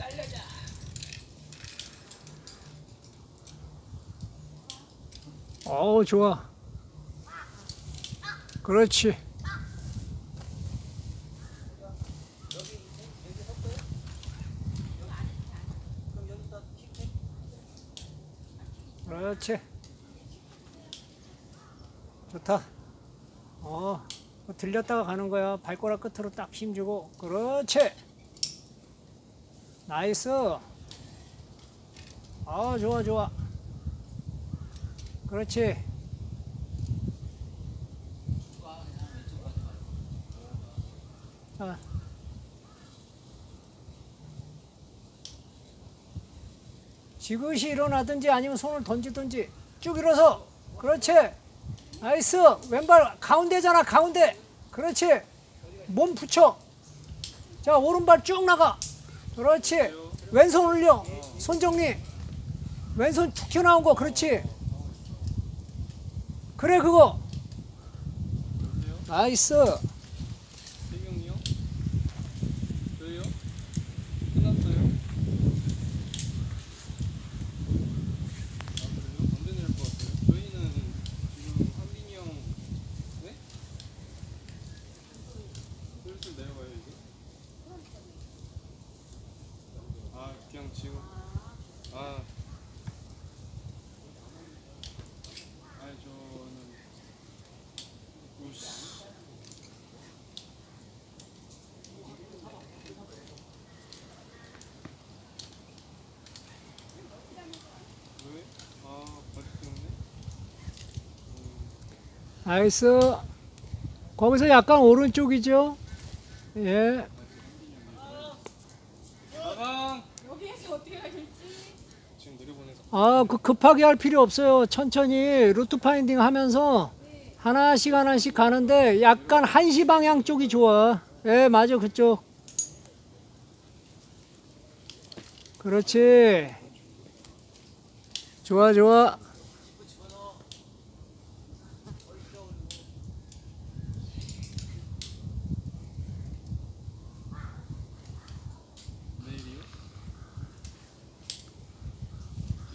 날려자. 어우 좋아. 그렇지. 그렇지. 좋다. 어 들렸다가 가는 거야. 발가락 끝으로 딱 힘주고. 그렇지 나이스. 아 좋아 좋아. 그렇지. 자. 지그시 일어나든지 아니면 손을 던지든지 쭉 일어서. 그렇지. 나이스. 왼발 가운데잖아 가운데. 그렇지. 몸 붙여. 자 오른발 쭉 나가 그렇지. 왼손 올려. 손 정리. 왼손 툭 튀어나온 거 그렇지. 그래 그거. 나이스 세 명이요? 저희요? 끝났어요? 아 그래요? 언제 내릴 것 같아요? 저희는 지금 한빈이 형 네? 슬슬 내려가요 이제? 아 그냥 지금 아. 아니 저는 우씨. 왜? 아 바지 때문에? 음, 나이스 거기서 약간 오른쪽이죠? 예 가방! 여기에서 어떻게 가야 될지. 지금 내려보내서 아, 그 급하게 할 필요 없어요. 천천히 루트 파인딩 하면서 하나씩 하나씩 가는데 약간 한시 방향 쪽이 좋아. 예, 맞아. 그쪽. 그렇지. 좋아, 좋아.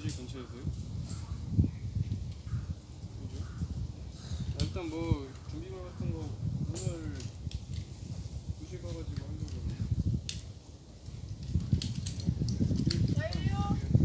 2시 근처에서요? 그죠? 아, 일단 뭐 준비물 같은 거 오늘 2시 가가지고